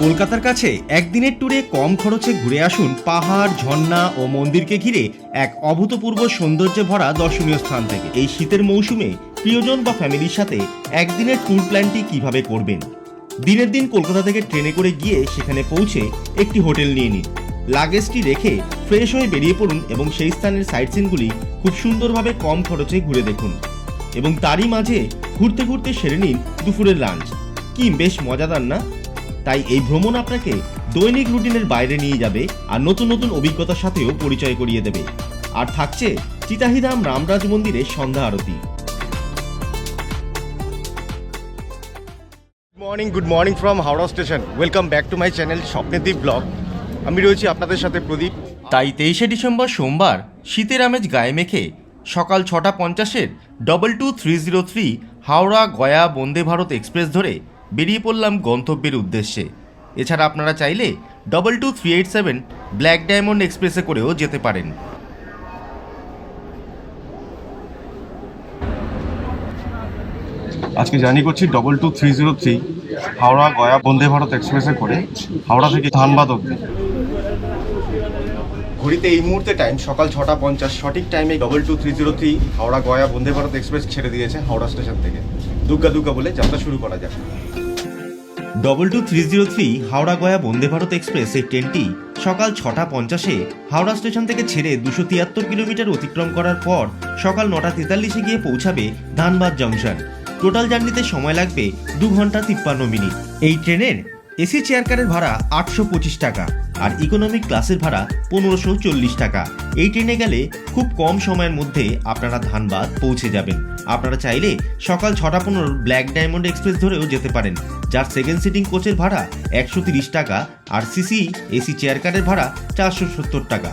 কলকাতার কাছে একদিনের ট্যুরে কম খরচে ঘুরে আসুন পাহাড়, ঝর্ণা ও মন্দিরকে ঘিরে এক অভূতপূর্ব সৌন্দর্যে ভরা দর্শনীয় স্থান থেকে। এই শীতের মৌসুমে প্রিয়জন বা ফ্যামিলির সাথে একদিনের ট্যুর প্ল্যানটি কীভাবে করবেন? দিনের দিন কলকাতা থেকে ট্রেনে করে গিয়ে সেখানে পৌঁছে একটি হোটেল নিয়ে নিন। লাগেজটি রেখে ফ্রেশ হয়ে বেরিয়ে পড়ুন এবং সেই স্থানের সাইট সিনগুলি খুব সুন্দরভাবে কম খরচে ঘুরে দেখুন। এবং তারই মাঝে ঘুরতে ঘুরতে সেরে নিন দুপুরের লাঞ্চ কি বেশ মজাদার না? তাই এই ভ্রমণ আপনাকে দৈনিক রুটিনের বাইরে নিয়ে যাবে আর নতুন নতুন অভিজ্ঞতার সাথেও পরিচয় করিয়ে দেবে। আর থাকছে চিতাহিধাম রামরাজ মন্দিরের সন্ধ্যা আরতি। Morning good morning from Howrah station. Welcome back to my channel Swapnadip blog. আমি রয়েছি আপনাদের সাথে প্রদীপ। তাই তেইশে ডিসেম্বর সোমবার শীতের আমেজ গায়ে মেখে সকাল ছটা পঞ্চাশের double two three zero three Howrah Gaya Vande Bharat express ধরে বেরিয়ে পড়লাম গন্তব্যের উদ্দেশ্যে। এছাড়া আপনারা চাইলে double two three eight seven black diamond এক্সপ্রেসে করেও যেতে পারেন। আজকে জার্নি করছি double two three zero three Howrah Gaya Vande Bharat এক্সপ্রেসে করে হাওড়া থেকে ধানবাদ অব্দি ঘড়িতে এই মুহূর্তে টাইম সকাল ছটা পঞ্চাশ। সঠিক টাইমে double two three zero three Howrah Gaya Vande Bharat express ছেড়ে দিয়েছে হাওড়া স্টেশন থেকে। দুর্গা দুর্গা বলে যাত্রা শুরু করা যাক। Double two three zero three Howrah Gaya Vande Bharat express এই ট্রেনটি সকাল ছটা পঞ্চাশে হাওড়া স্টেশন থেকে ছেড়ে দুশো তিয়াত্তর কিলোমিটার অতিক্রম করার পর সকাল নটা তেতাল্লিশে গিয়ে পৌঁছাবে ধানবাদ জংশন। টোটাল জার্নিতে সময় লাগবে দু ঘণ্টা তিপ্পান্ন মিনিট। এই ট্রেনের এসি চেয়ার কারের ভাড়া আটশো পঁচিশ টাকা আর ইকোনমিক ক্লাসের ভাড়া পনেরোশো চল্লিশ টাকা। এই ট্রেনে গেলে খুব কম সময়ের মধ্যে আপনারা ধানবাদ পৌঁছে যাবেন। আপনারা চাইলে সকাল ছটা পনেরো ব্ল্যাক ডায়মন্ড এক্সপ্রেস ধরেও যেতে পারেন। যার সেকেন্ড সিটিং কোচের ভাড়া একশো তিরিশ টাকা আর সিসি এসি চেয়ার কারের ভাড়া চারশো সত্তর টাকা।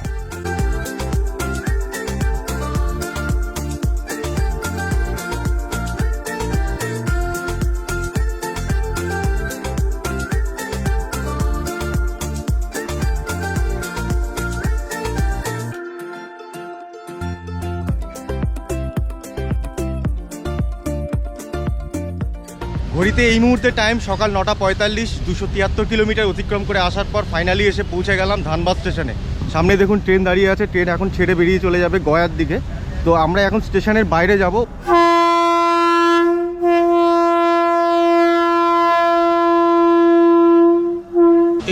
ঘড়িতে এই মুহূর্তে টাইম সকাল নটা পঁয়তাল্লিশ, দুশো তিয়াত্তর কিলোমিটার অতিক্রম করে আসার পর ফাইনালি এসে পৌঁছে গেলাম ধানবাদ স্টেশনে সামনে দেখুন ট্রেন দাঁড়িয়ে আছে ট্রেন এখন ছেড়ে বেরিয়ে চলে যাবে গয়ার দিকে। তো আমরা এখন স্টেশনের বাইরে যাব।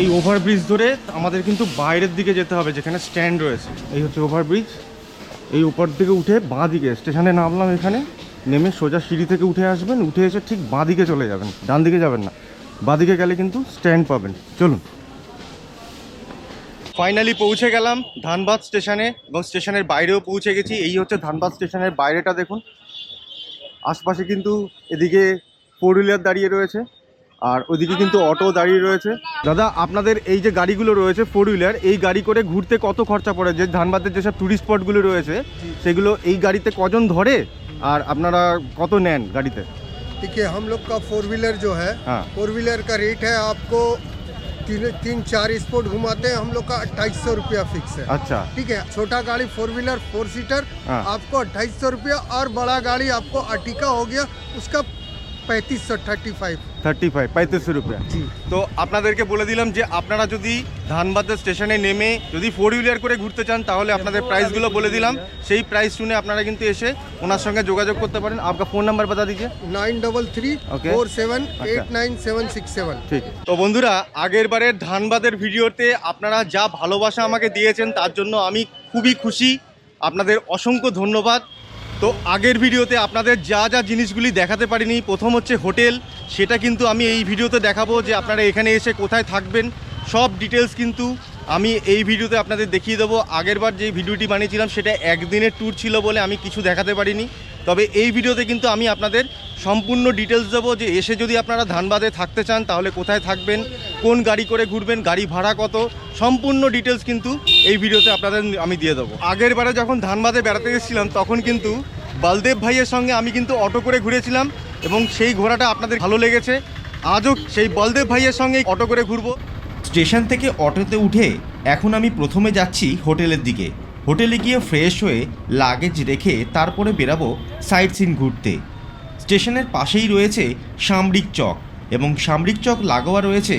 এই ওভারব্রিজ ধরে আমাদের কিন্তু বাইরের দিকে যেতে হবে, যেখানে স্ট্যান্ড রয়েছে। এই হচ্ছে ওভারব্রিজ এই উপর দিকে উঠে বাঁ দিকে স্টেশনে নামলাম এখানে। নেমে সোজা সিঁড়ি থেকে উঠে আসবেন, উঠে এসে ঠিক বাঁ দিকে চলে যাবেন ডান দিকে যাবেন না। বাঁ দিকে গেলে কিন্তু স্ট্যান্ড পাবেন। চলুন। ফাইনালি পৌঁছে গেলাম ধানবাদ স্টেশনে এবং স্টেশনের বাইরেও পৌঁছে গেছি। এই হচ্ছে ধানবাদ স্টেশনের বাইরেটা দেখুন। আশপাশে কিন্তু এদিকে ফোর হুইলার দাঁড়িয়ে রয়েছে আর ওইদিকে কিন্তু অটো দাঁড়িয়ে রয়েছে। দাদা, আপনাদের এই যে গাড়িগুলো রয়েছে ফোর হুইলার এই গাড়ি করে ঘুরতে কত খরচা পড়ে? যে ধানবাদের যেসব টুরিস্ট স্পটগুলো রয়েছে, সেগুলো এই গাড়িতে কজন ধরে? আর আপনারা কত নেন গাড়িতে देखिए हम लोग का फोर व्हीलर जो है हाँ। फोर व्हीलर का रेट है आपको तीन तीन चार स्पॉट घुमाते हैं हम लोग का अट्ठाईस सौ रुपया फिक्स है আচ্ছা ठीक है छोटा गाड़ी फोर व्हीलर फोर सीटर हाँ। आपको अट्ठाईस सौ रुपया और बड़ा गाड़ी आपको अर्टिका हो गया उसका पैंतीस सौ थर्टी फाइव থার্টি ফাইভ পঁয়ত্রিশশো রুপিয়া জি তো আপনাদেরকে বলে দিলাম যে আপনারা যদি ধানবাদের স্টেশনে নেমে যদি ফোর হুইলার করে ঘুরতে চান তাহলে আপনাদের প্রাইসগুলো বলে দিলাম সেই প্রাইস শুনে আপনারা কিন্তু এসে ওনার সঙ্গে যোগাযোগ করতে পারেন আপনার ফোন নাম্বার বাতা দিজিয়ে nine double three Okay. Four seven अच्छा। Eight nine seven six seven ঠিক তো বন্ধুরা আগের বারের ধানবাদের ভিডিওতে আপনারা যা ভালোবাসা আমাকে দিয়েছেন তার জন্য আমি খুবই খুশি আপনাদের অসংখ্য ধন্যবাদ তো আগের ভিডিওতে আপনাদের যা যা জিনিসগুলি দেখাতে পারিনি, প্রথম হচ্ছে হোটেল, সেটা কিন্তু আমি এই ভিডিওতে দেখাবো যে আপনারা এখানে এসে কোথায় থাকবেন। সব ডিটেলস কিন্তু আমি এই ভিডিওতে আপনাদের দেখিয়ে দেবো। আগেরবার যে ভিডিওটি বানিয়েছিলাম, সেটা একদিনের ট্যুর ছিল বলে আমি কিছু দেখাতে পারিনি। তবে এই ভিডিওতে কিন্তু আমি আপনাদের সম্পূর্ণ ডিটেলস দেবো যে এসে যদি আপনারা ধানবাদে থাকতে চান, তাহলে কোথায় থাকবেন, কোন গাড়ি করে ঘুরবেন, গাড়ি ভাড়া কত, সম্পূর্ণ ডিটেলস কিন্তু এই ভিডিওতে আপনাদের আমি দিয়ে দেবো। আগের বারে যখন ধানবাদে বেড়াতে গেছিলাম, তখন কিন্তু বলদেব ভাইয়ের সঙ্গে আমি কিন্তু অটো করে ঘুরেছিলাম এবং সেই ঘোরাটা আপনাদের ভালো লেগেছে। আজও সেই বলদেব ভাইয়ের সঙ্গে অটো করে ঘুরবো। স্টেশন থেকে অটোতে উঠে এখন আমি প্রথমে যাচ্ছি হোটেলের দিকে। হোটেলে গিয়ে ফ্রেশ হয়ে লাগেজ রেখে তারপরে বেরাবো সাইট সিন ঘুরতে। স্টেশনের পাশেই রয়েছে সামরিক চক এবং সামরিক চক লাগোয়া রয়েছে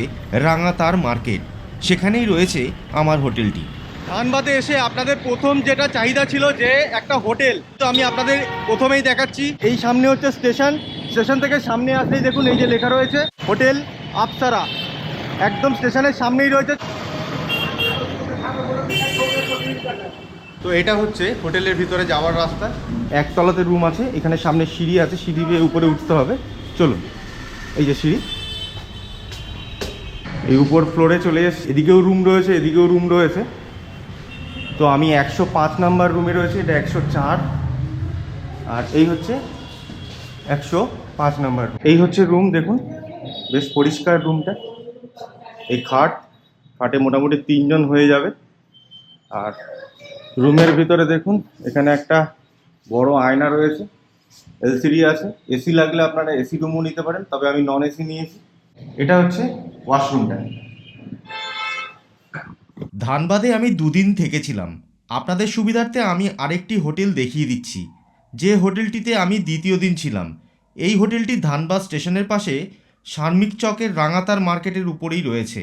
রাঙাতার মার্কেট। সেখানেই রয়েছে আমার হোটেলটি। ধানবাদে এসে আপনাদের প্রথম যেটা চাহিদা ছিল যে একটা হোটেল। তো আমি আপনাদের প্রথমেই দেখাচ্ছি। এই সামনে হচ্ছে স্টেশন। স্টেশন থেকে সামনে আসলেই দেখুন এই যে লেখা রয়েছে, হোটেল আপসারা একদম স্টেশনের সামনেই রয়েছে। তো এটা হচ্ছে হোটেলের ভিতরে যাওয়ার রাস্তা। একতলাতে রুম আছে, এখানে সামনে সিঁড়ি আছে, সিঁড়ি দিয়ে উপরে উঠতে হবে। চলুন, এই যে সিঁড়ি। এই উপর ফ্লোরে চলে এসে, এদিকেও রুম রয়েছে, এদিকেও রুম রয়েছে। তো আমি একশো পাঁচ নাম্বার রুমে রয়েছে, এটা একশো চার। আর এই হচ্ছে একশো পাঁচ নাম্বার এই হচ্ছে রুম দেখুন, বেশ পরিষ্কার রুমটা এই খাট, খাটে মোটামুটি তিনজন হয়ে যাবে। আর রুমের ভিতরে দেখুন, এখানে একটা বড় আয়না রয়েছে এলসিডি আছে। এসি লাগলে আপনারা এসি রুমও নিতে পারেন, তবে আমি নন এসি নিয়েছি। এটা হচ্ছে ওয়াশরুমটা ধানবাদে আমি দুদিন থেকেছিলাম। আপনাদের সুবিধার্থে আমি আরেকটি হোটেল দেখিয়ে দিচ্ছি। যে হোটেলটিতে আমি দ্বিতীয় দিন ছিলাম। এই হোটেলটি ধানবাদ স্টেশনের পাশে শারমিক চকের রাঙাতার মার্কেটের উপরেই রয়েছে।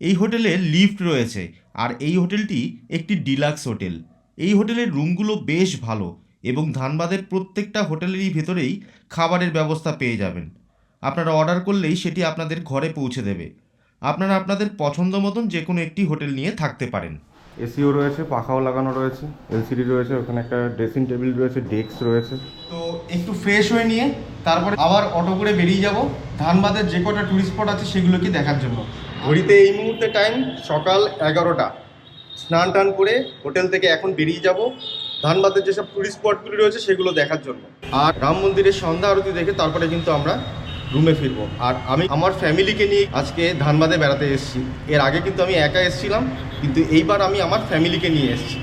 এই হোটেলে লিফট রয়েছে, আর এই হোটেলটি একটি ডিলাক্স হোটেল। এই হোটেলের রুমগুলো বেশ ভালো এবং ধানবাদের প্রত্যেকটা হোটেলেরই ভেতরেই খাবারের ব্যবস্থা পেয়ে যাবেন। আপনারা অর্ডার করলেই সেটি আপনাদের ঘরে পৌঁছে দেবে। আপনারা আপনাদের পছন্দ মতন যে কোনো একটি হোটেল নিয়ে থাকতে পারেন। এসিও রয়েছে পাখাও লাগানো রয়েছে এলসিডি রয়েছে ওখানে একটা ড্রেসিং টেবিল রয়েছে ডেস্ক রয়েছে। তো একটু ফ্রেশ হয়ে নিয়ে তারপরে আবার অটো করে বেরিয়ে যাব। ধানবাদের যে কটা টুরিস্ট স্পট আছে সেগুলোকে দেখার জন্য। ঘড়িতে এই মুহূর্তে টাইম সকাল এগারোটা। স্নান টান করে হোটেল থেকে এখন বেরিয়ে যাব। ধানবাদের যেসব টুরিস্ট স্পটগুলি রয়েছে সেগুলো দেখার জন্য। আর রাম মন্দিরের সন্ধ্যা আরতি দেখে তারপরে কিন্তু আমরা রুমে ফিরবো। আর আমি আমার ফ্যামিলিকে নিয়ে আজকে ধানবাদে বেড়াতে এসেছি। এর আগে কিন্তু আমি একা এসেছিলাম, কিন্তু এইবার আমি আমার ফ্যামিলিকে নিয়ে এসেছি।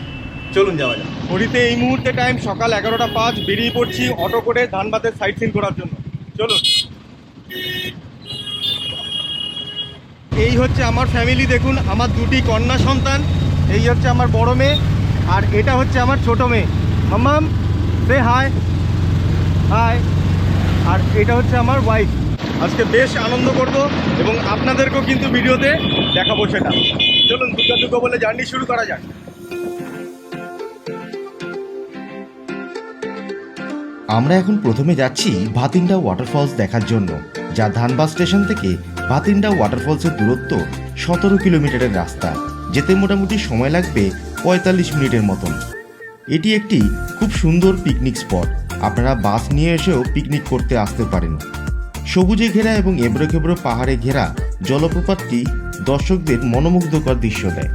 চলুন যাওয়া যাক। ঘড়িতে এই মুহূর্তে টাইম সকাল এগারোটা পাঁচ, বেরিয়ে পড়ছি অটো করে ধানবাদের সাইট সিন করার জন্য। চলুন। এই হচ্ছে আমার ফ্যামিলি দেখুন, আমার দুটি কন্যা সন্তান। এই হচ্ছে আমার বড় মেয়ে, আর এটা হচ্ছে আমার ছোট মেয়ে। মাম্মাম সে হাই হাই আর এটা হচ্ছে আমার ওয়াইফ আজকে বেশ আনন্দ করব এবং আপনাদেরকেও কিন্তু ভিডিওতে দেখাবো সেটা। চলুন দুর্গা দুর্গা বলে জার্নি শুরু করা যাক। আমরা এখন প্রথমে যাচ্ছি ভাতিন্ডা ওয়াটারফলস দেখার জন্য, যা ধানবাদ স্টেশন থেকে ভাতিন্ডা ওয়াটারফলসের দূরত্ব সতেরো কিলোমিটারের রাস্তা। যেতে মোটামুটি সময় লাগবে পঁয়তাল্লিশ মিনিটের মতন। এটি একটি খুব সুন্দর পিকনিক স্পট আপনারা বাস নিয়ে এসেও পিকনিক করতে আসতে পারেন। সবুজে ঘেরা এবং এবড়ো খেবড়ো পাহাড়ে ঘেরা জলপ্রপাতটি দর্শকদের মনোমুগ্ধকর দৃশ্য দেয়।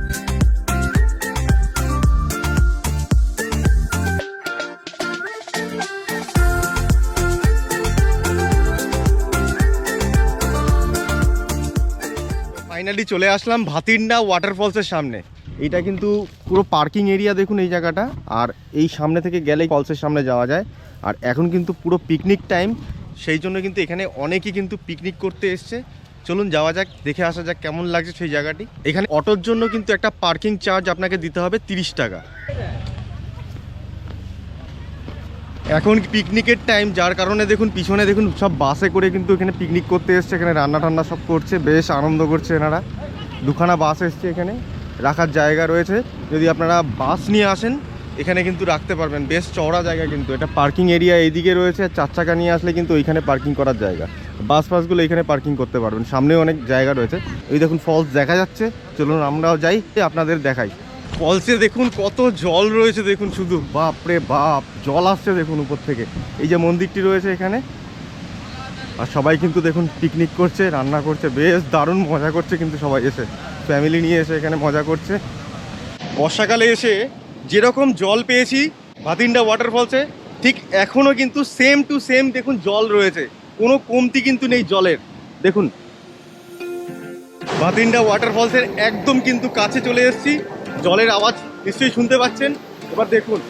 ফাইনালি চলে আসলাম ভাতিন্ডা ওয়াটারফলসের সামনে। এইটা কিন্তু পুরো পার্কিং এরিয়া দেখুন এই জায়গাটা, আর এই সামনে থেকে গেলেই ফলসের সামনে যাওয়া যায়। আর এখন কিন্তু পুরো পিকনিক টাইম সেই জন্য কিন্তু এখানে অনেকেই কিন্তু পিকনিক করতে এসছে। চলুন যাওয়া যাক, দেখে আসা যাক কেমন লাগছে সেই জায়গাটি। এখানে অটোর জন্য কিন্তু একটা পার্কিং চার্জ আপনাকে দিতে হবে তিরিশ টাকা। এখন পিকনিকের টাইম যার কারণে দেখুন, পিছনে দেখুন, সব বাসে করে কিন্তু এখানে পিকনিক করতে এসছে, এখানে রান্না টান্না সব করছে, বেশ আনন্দ করছে এনারা। দুখানা বাস এসছে এখানে, রাখার জায়গা রয়েছে। যদি আপনারা বাস নিয়ে আসেন, এখানে কিন্তু রাখতে পারবেন, বেশ চওড়া জায়গা কিন্তু। এটা পার্কিং এরিয়া এইদিকে রয়েছে, আর চার চাকা নিয়ে আসলে কিন্তু ওইখানে পার্কিং করার জায়গা। বাস ফাসগুলো এখানে পার্কিং করতে পারবেন, সামনেও অনেক জায়গা রয়েছে। এই দেখুন ফলস দেখা যাচ্ছে, চলুন আমরাও যাই, আপনাদের দেখাই। ফলসে দেখুন কত জল রয়েছে, দেখুন শুধু। বাপ রে বাপ, জল আসছে দেখুন উপর থেকে। এই যে মন্দিরটি রয়েছে এখানে। আর সবাই কিন্তু দেখুন পিকনিক করছে, রান্না করছে। বেশ দারুণ মজা করছে কিন্তু সবাই এসে। ফ্যামিলি নিয়ে এসে এখানে মজা করছে। বর্ষাকালে এসে যেরকম জল পেয়েছি, ভাতিন্ডা ওয়াটারফলসে ঠিক এখনও কিন্তু সেম টু সেম দেখুন জল রয়েছে। কোনো কমতি কিন্তু নেই জলের। দেখুন, ভাতিন্ডা ওয়াটারফলসের একদম কিন্তু কাছে চলে এসেছি। জলের আওয়াজ নিশ্চয়ই শুনতে পাচ্ছেন। এবার দেখুন।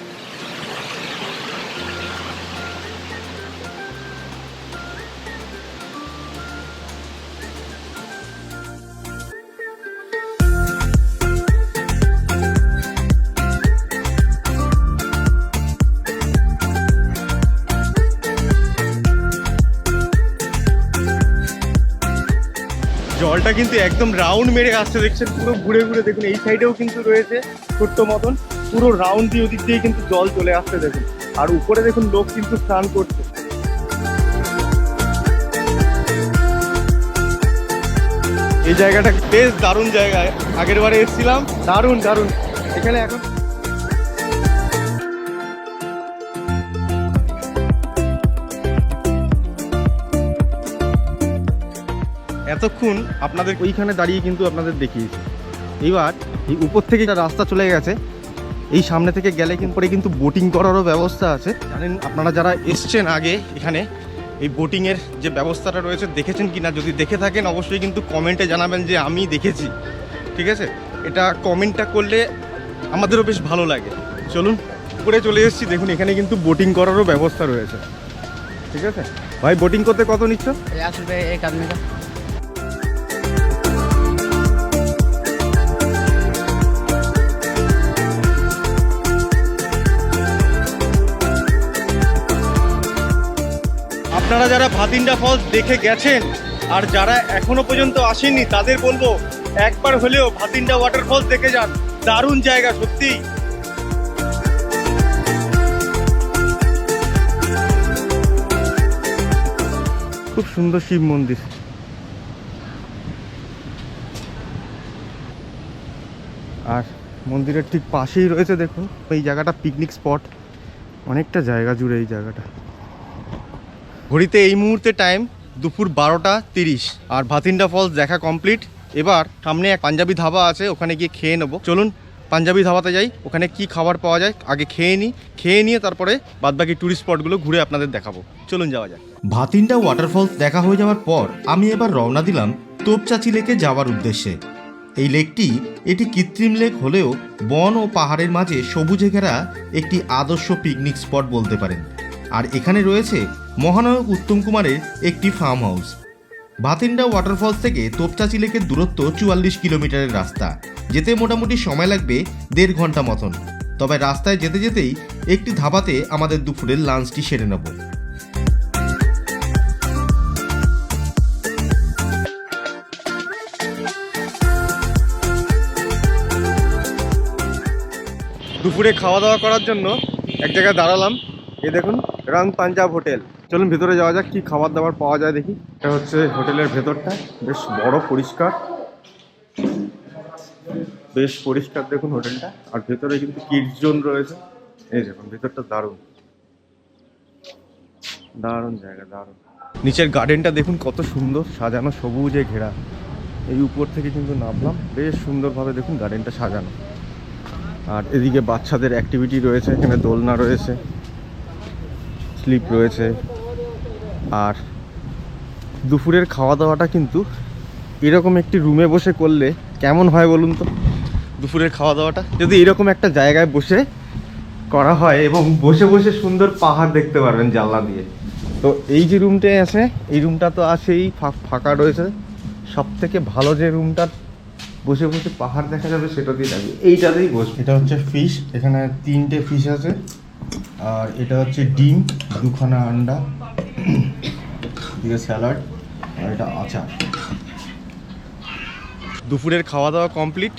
জলটা কিন্তু একদম রাউন্ড মেরে আসছে, দেখছেন? পুরো ঘুরে ঘুরে দেখুন, এই সাইডেও কিন্তু রয়েছে ছোট্ট মতন। পুরো রাউন্ড দিয়ে ওদিক দিয়ে কিন্তু জল চলে আসতে দেখুন। আর উপরে দেখুন, লোক কিন্তু স্নান করছে। এই জায়গাটা বেশ দারুণ জায়গায় আগের বারে এসেছিলাম। দারুণ দারুণ। এখানে এখন এতক্ষণ আপনাদের ওইখানে দাঁড়িয়ে কিন্তু আপনাদের দেখিয়েছি। এইবার এই উপর থেকে একটা রাস্তা চলে গেছে, এই সামনে থেকে গেলে পরে কিন্তু বোটিং করারও ব্যবস্থা আছে। জানেন, আপনারা যারা এসছেন আগে এখানে, এই বোটিংয়ের যে ব্যবস্থাটা রয়েছে, দেখেছেন কি না যদি দেখে থাকেন, অবশ্যই কিন্তু কমেন্টে জানাবেন যে আমি দেখেছি। ঠিক আছে? এটা কমেন্টটা করলে আমাদেরও বেশ ভালো লাগে। চলুন, উপরে চলে এসেছি। দেখুন, এখানে কিন্তু বোটিং করারও ব্যবস্থা রয়েছে। ঠিক আছে? ভাই বোটিং করতে কত নিচ্ছ? আপনারা যারা ভাতিন্ডা ফলস দেখে গেছেন আর যারা এখনও পর্যন্ত আসেননি, তাদের বলব, একবার হলেও ভাতিন্ডা ওয়াটারফলস দেখে যান। দারুণ জায়গা, সত্যি। খুব সুন্দর শিব মন্দির। আর মন্দিরের ঠিক পাশেই রয়েছে, দেখুন, এই জায়গাটা পিকনিক স্পট অনেকটা জায়গা জুড়ে এই জায়গাটা। ঘড়িতে এই মুহূর্তে টাইম দুপুর বারোটা তিরিশ। আর ভাতিন্ডা ফলস দেখা কমপ্লিট এবার সামনে এক পাঞ্জাবি ধাবা আছে, ওখানে গিয়ে খেয়ে নেব। চলুন পাঞ্জাবি ধাবাতে যাই, ওখানে কি খাবার পাওয়া যায়, আগে খেয়ে নিই খেয়ে নিয়ে তারপরে বাদবাকি ট্যুরিস্ট স্পটগুলো ঘুরে আপনাদের দেখাবো। চলুন যাওয়া যাক। ভাতিন্ডা ওয়াটারফলস দেখা হয়ে যাওয়ার পর আমি এবার রওনা দিলাম তোপচাচি লেকে যাওয়ার উদ্দেশ্যে। এই লেকটি এটি কৃত্রিম লেক হলেও বন ও পাহাড়ের মাঝে সবুজে ঘেরা একটি আদর্শ পিকনিক স্পট বলতে পারেন। আর এখানে রয়েছে মহানায়ক উত্তম কুমারের একটি ফার্ম হাউস ভাতিন্ডা ওয়াটারফলস থেকে তোপচাচি লেকের দূরত্ব চুয়াল্লিশ কিলোমিটারের রাস্তা, যেতে মোটামুটি সময় লাগবে দেড় ঘণ্টা মতন। তবে রাস্তায় যেতে যেতেই একটি ধাবাতে আমাদের দুপুরের লাঞ্চটি সেরে নেব। দুপুরে খাওয়া দাওয়া করার জন্য এক জায়গায় দাঁড়ালাম। এ দেখুন রং পাঞ্জাব হোটেল। চলুন ভেতরে যাওয়া যাক, কি খাবার দাবার পাওয়া যায় দেখি। এটা হচ্ছে হোটেলের ভেতরটা, বেশ বড় পরিষ্কার। বেশ পরিষ্কার দেখুন হোটেলটা। আর ভেতরে কিন্তু কিডস জোন রয়েছে। এই দেখুন, ভেতরটা দারুণ। দারুণ জায়গা, দারুণ। নিচের গার্ডেনটা দেখুন কত সুন্দর, সাজানো সবুজে ঘেরা। এই উপর থেকে কিন্তু নামলাম, বেশ সুন্দরভাবে দেখুন গার্ডেনটা সাজানো। আর এদিকে বাচ্চাদের অ্যাক্টিভিটি রয়েছে, এখানে দোলনা রয়েছে। স্লিপ রয়েছে। আর দুপুরের খাওয়া দাওয়াটা কিন্তু এরকম একটি রুমে বসে করলে কেমন হয় বলুন তো? দুপুরের খাওয়া দাওয়াটা যদি এরকম একটা জায়গায় বসে করা হয় এবং বসে বসে সুন্দর পাহাড় দেখতে পারবেন জানলা দিয়ে। তো এই যে রুমটাই আছে, এই রুমটা তো আছেই ফাঁকা রয়েছে। সব থেকে ভালো যে রুমটা বসে বসে পাহাড় দেখা যাবে সেটা দিয়ে যাবে এইটাতেই বস এটা হচ্ছে ফিশ এখানে তিনটে ফিশ আছে। আর এটা হচ্ছে ডিম, দুখানা আন্ডা দিকে স্যালাড, আর এটা আচার। দুপুরের খাওয়া দাওয়া কমপ্লিট।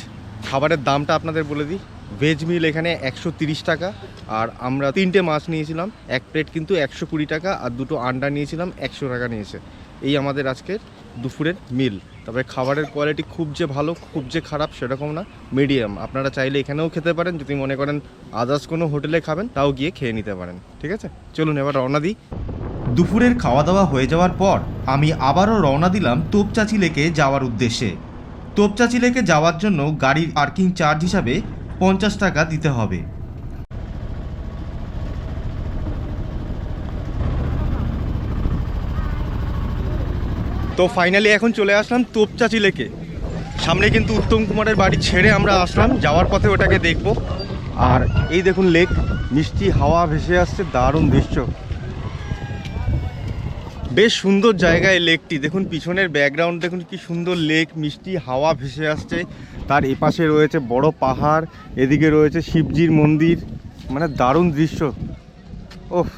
খাবারের দামটা আপনাদের বলে দিই। ভেজ মিল এখানে একশো টাকা, আর আমরা তিনটে মাছ নিয়েছিলাম। এক প্লেট কিন্তু একশো কুড়ি টাকা, আর দুটো আন্ডা নিয়েছিলাম, একশো টাকা নিয়েছে। এই আমাদের আজকের দুপুরের মিল তবে খাবারের কোয়ালিটি খুব যে ভালো, খুব যে খারাপ সেরকম না মিডিয়াম আপনারা চাইলে এখানেও খেতে পারেন, যদি মনে করেন আদার্স কোনো হোটেলে খাবেন, তাও গিয়ে খেয়ে নিতে পারেন, ঠিক আছে? চলুন এবার রওনা দিই। দুপুরের খাওয়া দাওয়া হয়ে যাওয়ার পর আমি আবারও রওনা দিলাম তোপচাচি লেকে যাওয়ার উদ্দেশ্যে। তোপচাচি লেকে যাওয়ার জন্য গাড়ির পার্কিং চার্জ হিসাবে পঞ্চাশ টাকা দিতে হবে। তো ফাইনালি এখন চলে আসলাম তোপচাচি লেকে। সামনে কিন্তু উত্তম কুমারের বাড়ি ছেড়ে আমরা আসলাম, যাওয়ার পথে ওটাকে দেখব। আর এই দেখুন লেক, মিষ্টি হাওয়া ভেসে আসছে, দারুণ দৃশ্য। বেশ সুন্দর জায়গা এই লেকটি। দেখুন পিছনের ব্যাকগ্রাউন্ড দেখুন কি সুন্দর লেক, মিষ্টি হাওয়া ভেসে আসছে। তার এপাশে রয়েছে বড় পাহাড়, এদিকে রয়েছে শিবজির মন্দির। মানে দারুণ দৃশ্য। ওফ।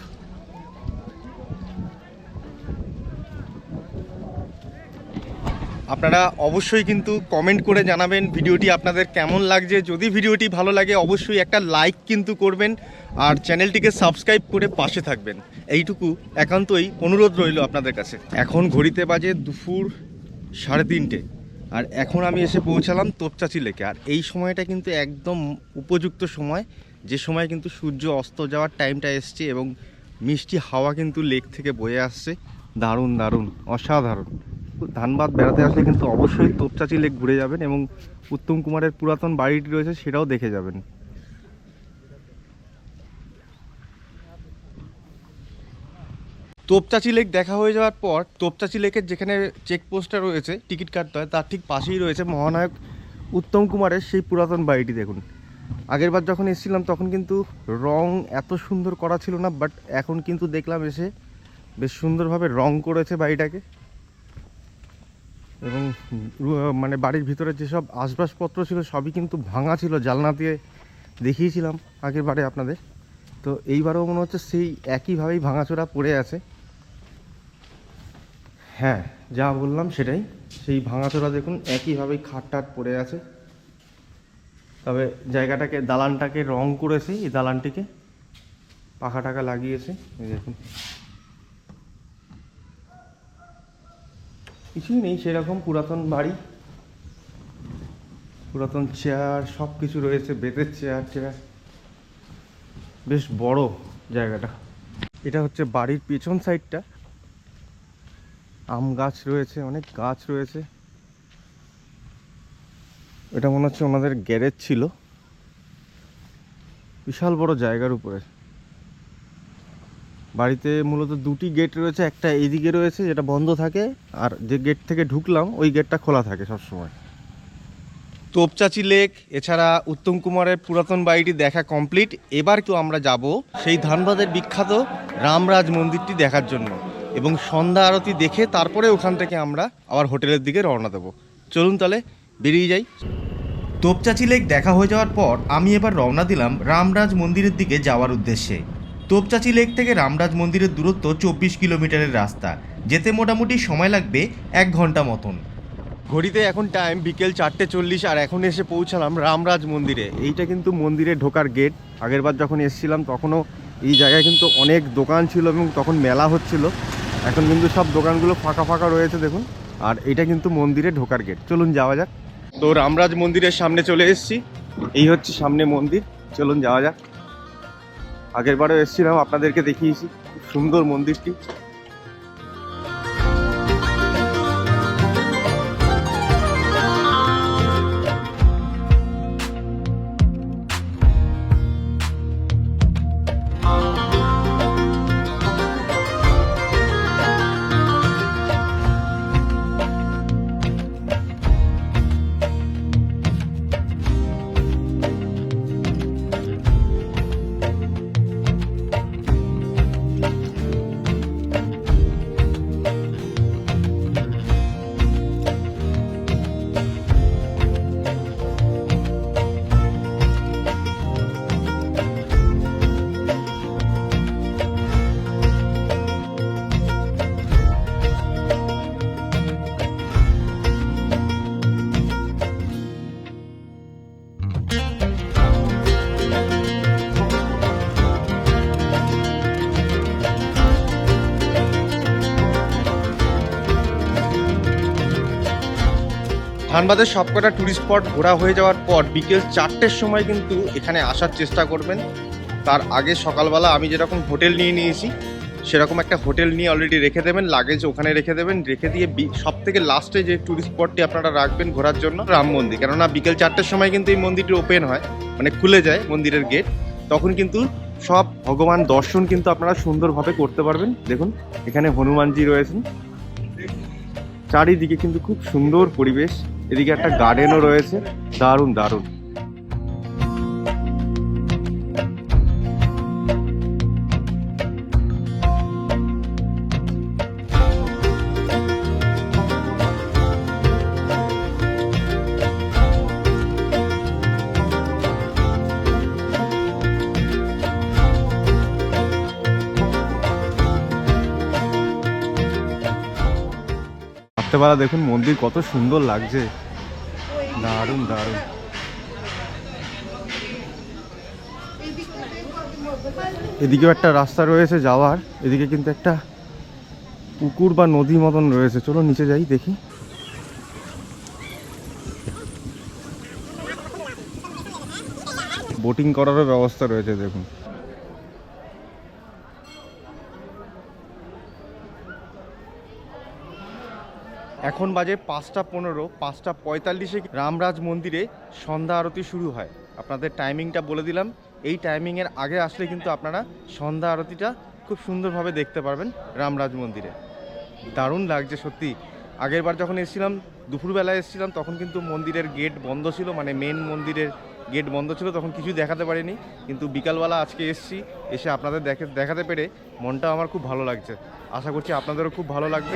আপনারা অবশ্যই কিন্তু কমেন্ট করে জানাবেন ভিডিওটি আপনাদের কেমন লাগছে। যদি ভিডিওটি ভালো লাগে, অবশ্যই একটা লাইক কিন্তু করবেন আর চ্যানেলটিকে সাবস্ক্রাইব করে পাশে থাকবেন। এইটুকু একান্তই অনুরোধ রইল আপনাদের কাছে। এখন ঘড়িতে বাজে দুপুর সাড়ে তিনটে। আর এখন আমি এসে পৌঁছালাম তোপচাচি লেকে। আর এই সময়টা কিন্তু একদম উপযুক্ত সময়। যে সময় কিন্তু সূর্য অস্ত যাওয়ার টাইমটা এসছে এবং মিষ্টি হাওয়া কিন্তু লেক থেকে বয়ে আসছে। দারুণ দারুণ, অসাধারণ। ধানবাদ বেড়াতে আসলে কিন্তু অবশ্যই তোপচাচি লেক ঘুরে যাবেন এবং উত্তম কুমারের পুরাতন বাড়িটি রয়েছে সেটাও দেখে যাবেন। তোপচাচি লেক দেখা হয়ে যাওয়ার পর তোপচাচি লেকের যেখানে চেকপোস্টটা রয়েছে, টিকিট কাটতে হয়, তার ঠিক পাশেই রয়েছে মহানায়ক উত্তম কুমারের সেই পুরাতন বাড়িটি দেখুন। আগেরবার যখন এসেছিলাম তখন কিন্তু রং এত সুন্দর করা ছিল না বাট এখন কিন্তু দেখলাম এসে বেশ সুন্দরভাবে রং করেছে বাড়িটাকে। এবং মানে বাড়ির ভিতরে যেসব আসবাবপত্র ছিল, সবই কিন্তু ভাঙা ছিল, জালনা দিয়ে দেখিয়েছিলাম আগের বারে আপনাদের। তো এইবারও মনে হচ্ছে সেই একইভাবেই ভাঙাচোরা পড়ে আছে। হ্যাঁ যা বললাম সেটাই। সেই ভাঙাচোরা দেখুন, একইভাবেই খাট টাট পড়ে আছে। তবে জায়গাটাকে, দালানটাকে রং করেছে, এই দালানটিকে। পাখা টাকা লাগিয়েছে দেখুন। কিছুই নেই, সেরকম পুরাতন বাড়ি। পুরাতন চেয়ার সব কিছু রয়েছে, বেতের চেয়ার চেয়ার বেশ বড় জায়গাটা। এটা হচ্ছে বাড়ির পেছন সাইডটা আম গাছ রয়েছে, অনেক গাছ রয়েছে। এটা মনে হচ্ছে ওনাদের গ্যারেজ ছিল। বিশাল বড় জায়গার উপরে। বাড়িতে মূলত দুটি গেট রয়েছে, একটা এইদিকে রয়েছে যেটা বন্ধ থাকে, আর যে গেট থেকে ঢুকলাম, ওই গেটটা খোলা থাকে সবসময়। তোপচাচি লেক, এছাড়া উত্তম কুমারের পুরাতন বাড়িটি দেখা কমপ্লিট। এবার তো আমরা যাব সেই ধানবাদের বিখ্যাত রামরাজ মন্দিরটি দেখার জন্য। এবং সন্ধ্যা আরতি দেখে তারপরে ওখান থেকে আমরা আবার হোটেলের দিকে রওনা দেবো। চলুন তাহলে বেরিয়ে যাই। তোপচাচি লেক দেখা হয়ে যাওয়ার পর আমি এবার রওনা দিলাম রামরাজ মন্দিরের দিকে যাওয়ার উদ্দেশ্যে। তোপচাচি লেক থেকে রামরাজ মন্দিরের দূরত্ব চব্বিশ কিলোমিটারের রাস্তা। যেতে মোটামুটি সময় লাগবে এক ঘণ্টা মতন। ঘড়িতে এখন টাইম বিকেল চারটে চল্লিশ আর এখন এসে পৌঁছালাম রামরাজ মন্দিরে। এইটা কিন্তু মন্দিরে ঢোকার গেট আগেরবার যখন এসেছিলাম তখনও এই জায়গায় কিন্তু অনেক দোকান ছিল এবং তখন মেলা হচ্ছিল। এখন কিন্তু সব দোকানগুলো ফাঁকা ফাঁকা রয়েছে দেখুন। আর এটা কিন্তু মন্দিরে ঢোকার গেট চলুন যাওয়া যাক। তো রামরাজ মন্দিরের সামনে চলে এসেছি। এই হচ্ছে সামনে মন্দির। চলুন যাওয়া যাক। আগেরবারও এসেছিলাম আপনাদেরকে দেখিয়েছি। সুন্দর মন্দিরটি। ধানবাদের সবকটা টুরিস্ট স্পট ঘোরা হয়ে যাওয়ার পর বিকেল চারটের সময় কিন্তু এখানে আসার চেষ্টা করবেন। তার আগে সকালবেলা আমি যেরকম হোটেল নিয়ে নিয়েছি, সেরকম একটা হোটেল নিয়ে অলরেডি রেখে দেবেন লাগেজ ওখানে রেখে দেবেন, রেখে দিয়ে সব থেকে লাস্টে যে টুরিস্ট স্পটটি আপনারা রাখবেন ঘোরার জন্য, রাম মন্দির। কেননা বিকেল চারটের সময় কিন্তু এই মন্দিরটি ওপেন হয় মানে খুলে যায় মন্দিরের গেট তখন কিন্তু সব ভগবান দর্শন কিন্তু আপনারা সুন্দরভাবে করতে পারবেন। দেখুন, এখানে হনুমানজি রয়েছেন। চারিদিকে কিন্তু খুব সুন্দর পরিবেশ। এদিকে একটা গার্ডেনও রয়েছে। দারুণ দারুণ। রাত্রেবেলা দেখুন, মন্দির কত সুন্দর লাগছে। দারুণ দারুণ। এদিকেও একটা রাস্তা রয়েছে যাওয়ার, এদিকে কিন্তু একটা পুকুর বা নদী মতন রয়েছে। চলো নিচে যাই, দেখি। বোটিং করারও ব্যবস্থা রয়েছে, দেখুন। এখন বাজে পাঁচটা পনেরো, পাঁচটা পঁয়তাল্লিশে রামরাজ মন্দিরে সন্ধ্যা আরতি শুরু হয়। আপনাদের টাইমিংটা বলে দিলাম। এই টাইমিংয়ের আগে আসলে কিন্তু আপনারা সন্ধ্যা আরতিটা খুব সুন্দরভাবে দেখতে পারবেন রামরাজ মন্দিরে। দারুণ লাগছে সত্যি। আগের বার যখন এসেছিলাম, দুপুরবেলায় এসেছিলাম, তখন কিন্তু মন্দিরের গেট বন্ধ ছিল মানে মেন মন্দিরের গেট বন্ধ ছিল, তখন কিছু দেখাতে পারিনি। কিন্তু বিকালবেলা আজকে এসেছি, এসে আপনাদের দেখে, দেখাতে পেরে মনটা আমার খুব ভালো লাগছে। আশা করছি আপনাদেরও খুব ভালো লাগবে।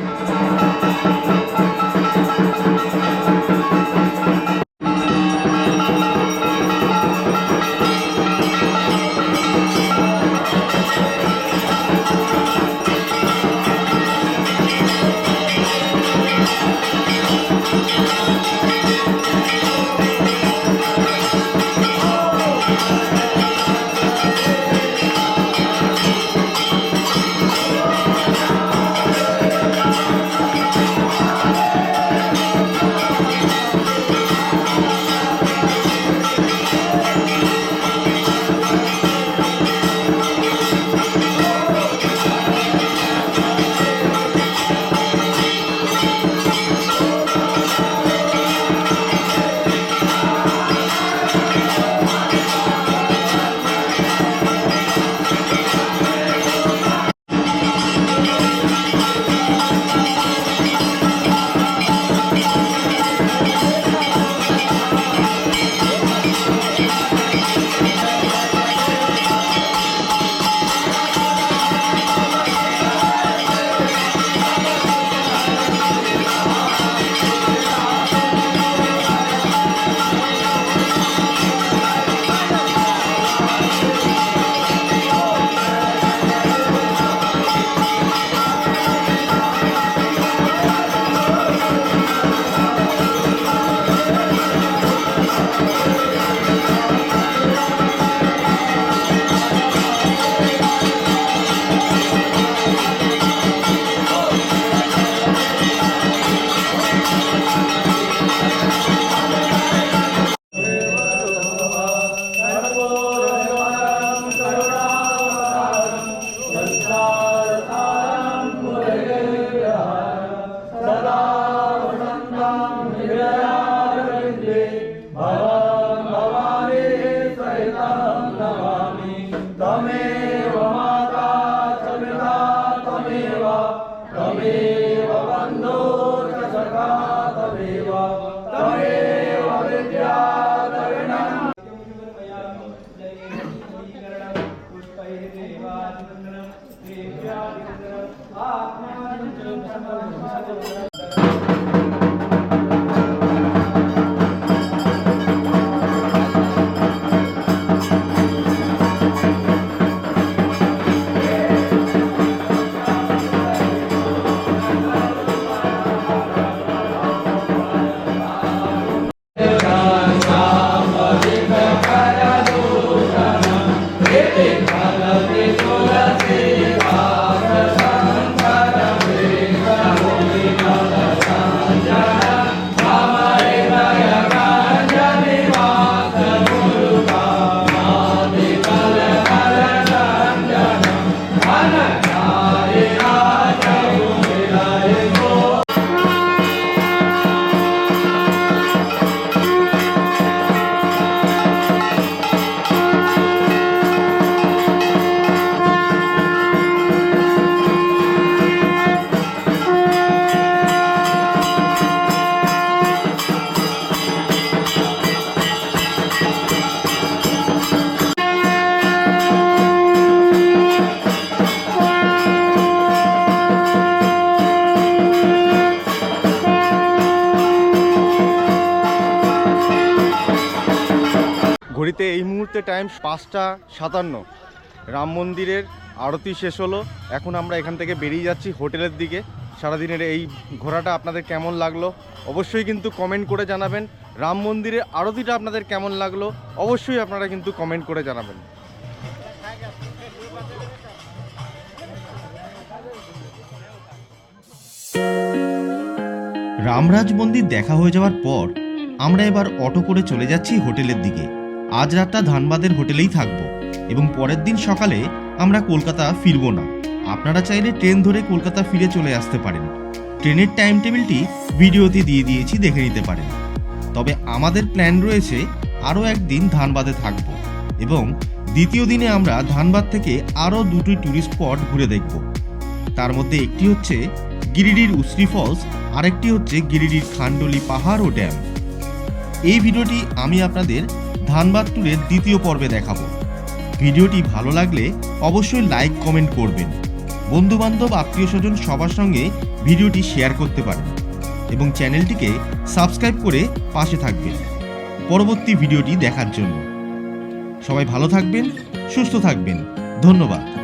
মুহূর্তে টাইম পাঁচটা সাতান্ন। রাম মন্দিরের আরতি শেষ হলো। এখন আমরা এখান থেকে বেরিয়ে যাচ্ছি হোটেলের দিকে। সারাদিনের এই ঘোরাটা আপনাদের কেমন লাগল? অবশ্যই কিন্তু কমেন্ট করে জানাবেন। রাম মন্দিরের আরতিটা আপনাদের কেমন লাগল? অবশ্যই আপনারা কিন্তু কমেন্ট করে জানাবেন। রামরাজ মন্দির দেখা হয়ে যাওয়ার পর আমরা এবার অটো করে চলে যাচ্ছি হোটেলের দিকে। আজ রাতটা ধানবাদের হোটেলেই থাকব। এবং পরের দিন সকালে আমরা কলকাতা ফিরবো না। আপনারা চাইলে ট্রেন ধরে কলকাতা ফিরে চলে আসতে পারেন। ট্রেনের টাইম টেবিলটি ভিডিওতে দিয়ে দিয়েছি, দেখে নিতে পারেন। তবে আমাদের প্ল্যান রয়েছে আরও একদিন ধানবাদে থাকব। এবং দ্বিতীয় দিনে আমরা ধানবাদ থেকে আরও দুটি ট্যুরিস্ট স্পট ঘুরে দেখব। তার মধ্যে একটি হচ্ছে গিরিডির উসরি ফলস, আরেকটি হচ্ছে গিরিডির খান্ডলি পাহাড় ও ড্যাম। এই ভিডিওটি আমি আপনাদের ধানবাদ ট্যুরের দ্বিতীয় পর্বে দেখাবো। ভিডিওটি ভালো লাগলে অবশ্যই লাইক, কমেন্ট করবেন। বন্ধুবান্ধব আত্মীয় স্বজন সবার সঙ্গে ভিডিওটি শেয়ার করতে পারেন এবং চ্যানেলটিকে সাবস্ক্রাইব করে পাশে থাকবেন পরবর্তী ভিডিওটি দেখার জন্য। সবাই ভালো থাকবেন, সুস্থ থাকবেন। ধন্যবাদ।